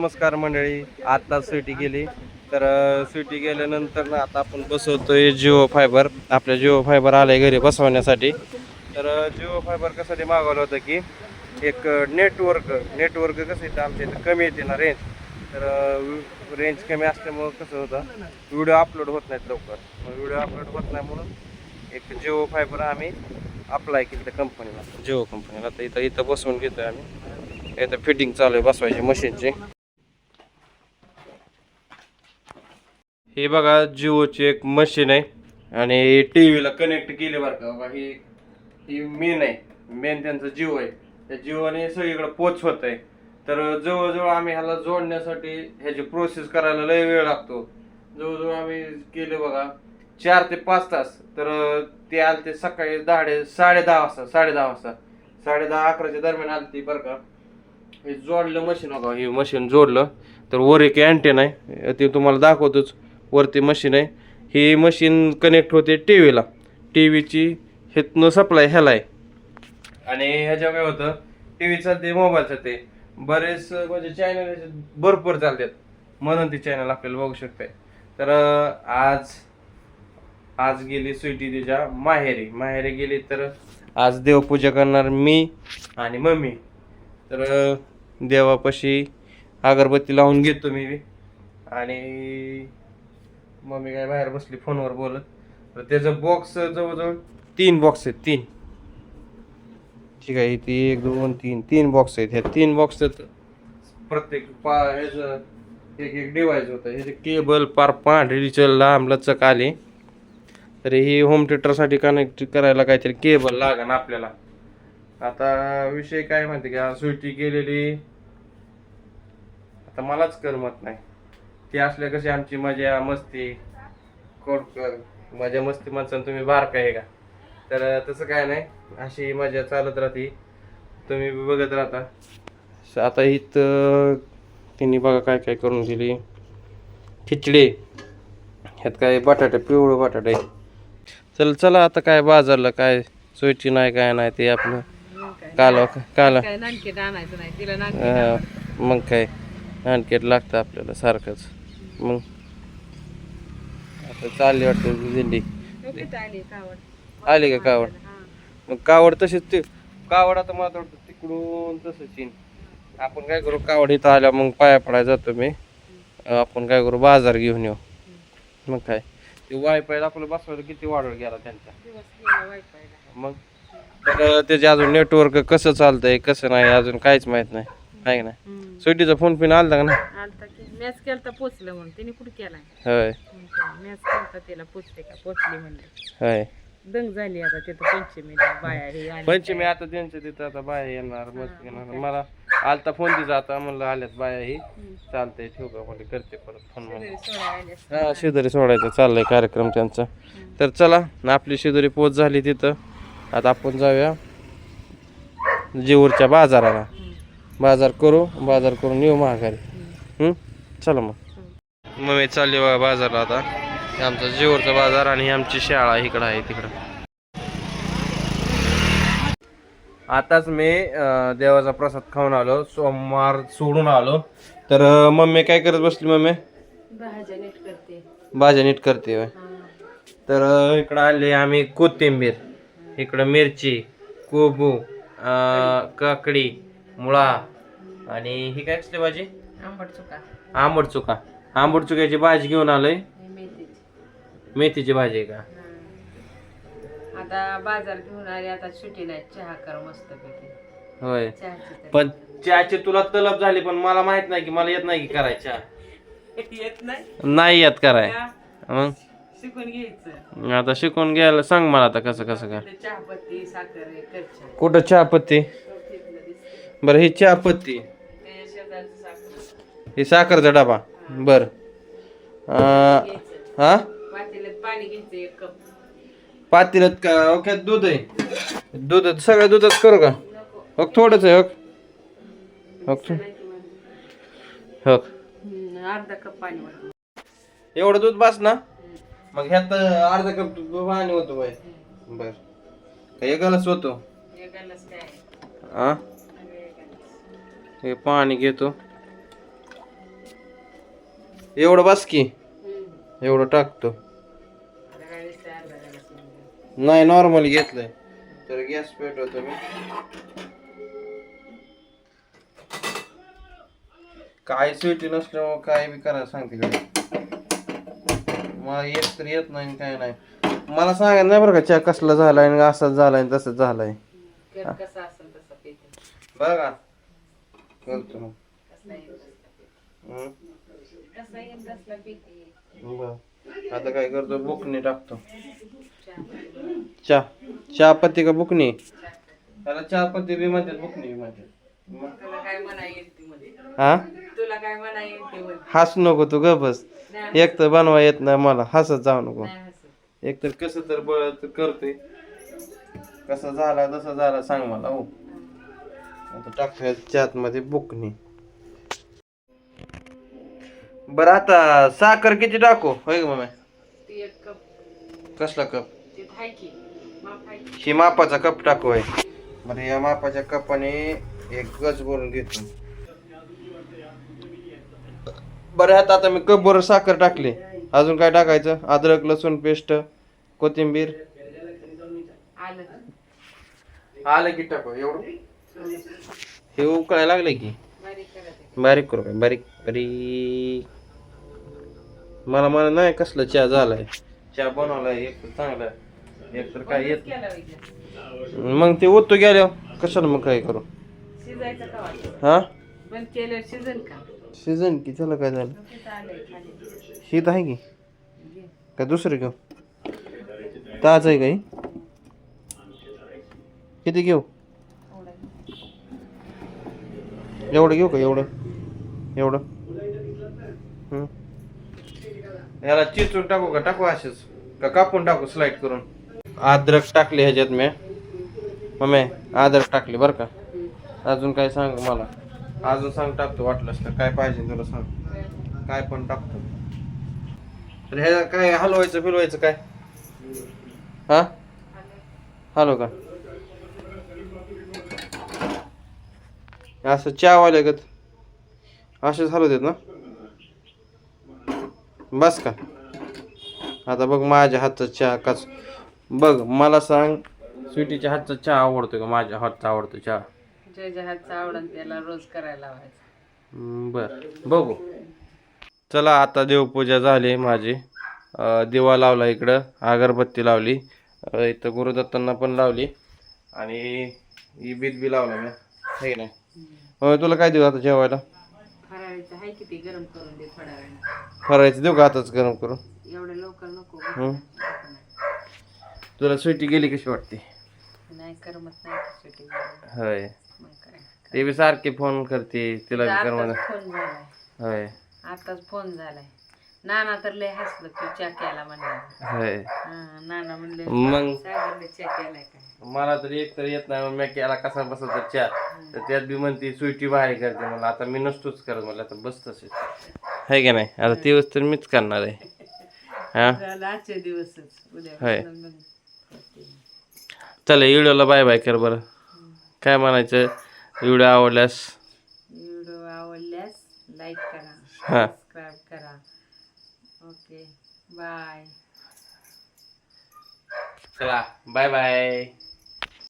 नमस्कार मंडळी आता स्विटी गेली. तर अं, स्वीटी गेल्यानंतर ना आता आपण बसवतोय जिओ फायबर. आपल्या जिओ फायबर आलंय घरी बसवण्यासाठी. तर जिओ फायबर कसाठी मागवलं होतं की एक नेटवर्क नेटवर्क कसं येतं आमच्या इथं कमी येते ना रेंज तर रेंज कमी असल्यामुळं कसं होतं व्हिडिओ अपलोड होत नाहीत लवकर. मग व्हिडिओ अपलोड होत नाही म्हणून एक जिओ फायबर आम्ही अप्लाय केलं त्या कंपनीला जिओ कंपनीला तर इथं इथं बसवून घेतोय आम्ही. इथं फिटिंग चालू आहे बसवायची मशीनची. हे बघा जिओची एक मशीन आहे. आणि टी व्हीला कनेक्ट केले बरं का. बघा ही ही मेन आहे. मेन त्यांचं जिओ आहे. त्या जिओने सगळीकडे पोच होत आहे तर जवळजवळ आम्ही ह्याला जोडण्यासाठी ह्याची प्रोसेस करायला लय वेळ लागतो. जवळजवळ आम्ही केले बघा चार ते पाच तास. तर ते आलते सकाळी दहा डे साडे दहा वाजता साडे दहा वाजता. साडे दहा अकराच्या दरम्यान आलते बरं का. हे जोडलं मशीन बघा हे मशीन जोडलं. तर वर एक अँटेन आहे. ते तुम्हाला दाखवतोच. वरती मशीन आहे. ही मशीन कनेक्ट होते टी व्हीला टी व्हीची हेतनं सप्लाय ह्याला आहे. आणि ह्याच्या काय होतं? टी व्हीचा ते मोबाईलचा ते बरेच म्हणजे चॅनल भरपूर चालतात. म्हणून ती चॅनल आपल्याला बघू शकते तर आज आज गेली स्वीटी तिच्या माहेरी. माहेरी गेली तर आज देवपूजा करणार मी आणि मम्मी. तर देवापाशी अगरबत्ती लावून घेतो मी. आणि मम्मी काय बाहेर बसली फोनवर बोलत. तर त्याचं बॉक्स जवळजवळ तीन बॉक्स आहेत तीन. ठीक आहे ती एक दोन तीन. तीन बॉक्स आहेत. ह्या तीन बॉक्स आहेत प्रत्येक पा ह्याचं एक एक डिवाइस होतं. ह्याचे केबल पार पांढरीचं लांब लचक आले. तर ही होम थिएटरसाठी कनेक्ट करायला काहीतरी केबल लागन आपल्याला. आता विषय काय माहिती का? सुट्टी केलेली आता मलाच करमत नाही. ती असल्या कशी आमची मजा मस्ती. कोडकर मजा मस्ती माणसानं तुम्ही बारका आहे का? तर तसं काय नाही. अशी मजा चालत राहते. तुम्ही बघत राहता. आता इथं तिने बघा काय काय करून दिली. खिचडी. ह्यात काय बटाटे पिवळं बटाटे. चल चला आता काय बाजारला काय सोयची नाही काय नाही ते आपलं. काल काल मग काय? आणखीन लागतं आपल्याला सारखंच. मग. आता चालली वाटतं नानकेट आली कावड. आली का कावड? मग कावड तशीच ते कावड आता मला वाटतं तिकडून तसंच येईन. आपण काय करू कावड इथं आल्या मग पाया पडायला जातो मी. आपण काय करू बाजार घेऊन येऊ. मग काय? ते वायफाय आपलं बसवायला किती वाढवलं गेला त्यांचा. वायफायला. मग? तर त्याचे अजून नेटवर्क कसं चालतंय कसं नाही अजून काहीच माहीत नाही. आहे का नाही? सुट्टीचा फोन पिन आलता का ना आलता की. मॅच केलता पोचलं म्हणून. तिने कुठे केलाय? होय. मॅच केलता तिला पोचते का? पोचली म्हणलं. होय. दंग झाली आता तिथं पंचमीला बाया हे आली पंचमी आता त्यांच्या तिथं आता बाया येणार मस्त येणार. मला आलता फोन तिचा आता म्हणलं आल्यात बाया ही. चालतंय ठेवू का म्हणले करते परत फोन म्हणून. सोडा आली असती. हा शेजारी सोडायचं चाललंय कार्यक्रम त्यांचा. तर चला ना आपली शेजारी पोच झाली तिथं. आता आपण जाऊया जेऊरच्या बाजाराला. बाजार करू बाजार करून येऊ महागारी. हम्म? चला मग. मग मी चालली बघा बाजारला आता. हे आमचा जेऊरचा बाजार आणि ही आमची शाळा इकडं आहे तिकडं. आताच मी देवाचा प्रसाद खाऊन आलो सोमवार सोडून आलो. तर मम्मी काय करत बसली मम्मी? भाज्या नीट करते. भाज्या नीट करते होय. हा. तर इकडं आणली आम्ही कोथिंबीर इकडं मिरची कोबू अं, काकडी मुळा. आणि ही काय असली भाजी? आंबट चुका. आंबट चुका. आंबट चुक्याची भाजी घेऊन आलोय. मेथीची. भाजी आहे का. आता बाजार घेऊन आले आता सुटी नाही चहा कर मस्त होय. पण चहाची तुला तलब झाली पण मला माहीत नाही की मला येत नाही की करायच्या येत नाही? नाही येत कराय. मग? शिकून घ्यायचं. आता शिकून घ्यायला सांग मला आता कसं कसं काय कुठं चहापत्ती. बरं ही चहापत्ती. ही साखरचा डबा. बर. हा? पातेल्यात का? ओके दूध आहे. दूध सगळं दूधच करू का? हो थोडंच आहे हो हो एवढं दूध बास ना? मग ह्यात अर्धा कप पाणी होतो बाय बर. काय गलस होतो? हा. हे पाणी घेतो. एवढं बस की. एवढं टाकतो. नाही नॉर्मल घेतलंय. तर गॅस पेटवतो मी. काय स्वीटी नसल्यामुळे काय बी करायला सांगते मला येत तर येत नाही काय नाही. मला सांगा नाही बरं का चहा कसला झालाय असाच झालाय तसंच झालाय. बघा. करतो पेटे. बरं. आता काय करतो बुकनी टाकतो चहा. चहा पत्ती का बुकनी चहा. त्याला चहा पत्ती बी म्हणतात बुकनी बी म्हणतात हा हस नको तू ग बस एक तर बनवा येत नाही मला हसत जाऊ नको. एक तर कसं तर बळ तर करतोय कसं झाला तसं झाला सांग मला हो आता टाकतोय चहात मध्ये बुकनी. बरं आता साखर किती टाकू? होय ग मम्मी ती एक कप. कसला कप? ते हाय की. माप हाय की. ही मापाचा कप टाकू होय. बरं या मापाच्या कपाने एक गज भरून घेतो. बरं ह्यात आता मी कप बरोबर साखर टाकली. अजून काय टाकायचं? अद्रक लसूण पेस्ट कोथिंबीर. आलं आलं की टाकू. एवढं? हे उकळायला लागले की? बारीक करू काय बारीक बारीक. मला मला नाही कसला चहा झालाय. चहा बनवलाय एक तर चांगला. आहे. एक तर काय येत मग ते ओतू गेल्या कशाला मग काय करू? हा? सीझन की त्याला काय झालं? शीत आहे की? काय का दुसरं घेऊ? ताज आहे काही किती घेऊ एवढं. एवढं घेऊ का? एवढं. एवढं. याला चिचून टाकू का? टाकू असेच. का कापून टाकू स्लाइड करून? अद्रक टाकली ह्याच्यात मी. मम्मी अद्रक टाकली बरं का? अजून काय सांग मला? अजून सांग टाकतो वाटलंस तर. काय पाहिजे तुला सांग. काय पण टाकतो. तर ह्याला काय हलवायचं फिरवायचं काय? हा? हॅलो का? असं चहावाले गत. असेच हलवतात ना? बस का? आता बघ माझ्या हातचा चहा कस बघ मला सांग स्वीटीच्या हातचा चहा आवडतो का? माझ्या हातचा आवडतो चहा. ज्याच्या हातचा आवडन त्याला रोज करायला लावायचं. बर. बघू. चला आता देवपूजा झाली माझी. अं, दिवा लावला इकडं. अगरबत्ती लावली. अं, इथं गुरुदत्तांना पण लावली. आणि ही बीत बी लावला मी. हे नाही? होय तुला काय देऊ आता जेवायला? फराळीचं आहे किती गरम करून दे थोड्या वेळाने. फरायचं देऊ का आताच गरम करून? एवढं लवकर नको हम्म. तुला स्वीटी गेली कशी वाटते? नाही करमत नाही होय. मग काय? ते बी सारखे फोन करते तिला बी कर म्हणा आताच फोन झालाय. होय. आताच फोन झालाय. नाना तर लय हसलं तू चा केला म्हणलं होय. हा, नाना म्हणले मग? सागरने चा केलाय काय? मला तर एक तर येत नाही मी केला कसा बसत तर चहा तर त्यात बी म्हणते स्वीटी बाहेर करते मला आता मी नसतोच करत मला आता बस तसेच आहे का नाही? आता दिवस तर मीच करणार आहे. हा? झालं आजचे दिवसच. उद्या होय. मग करते. चला व्हिडिओला बाय बाय कर बरं. काय म्हणायचं? व्हिडिओ आवडल्यास? व्हिडिओ आवडल्यास लाईक करा. हां. बाय. चला बाय बाय.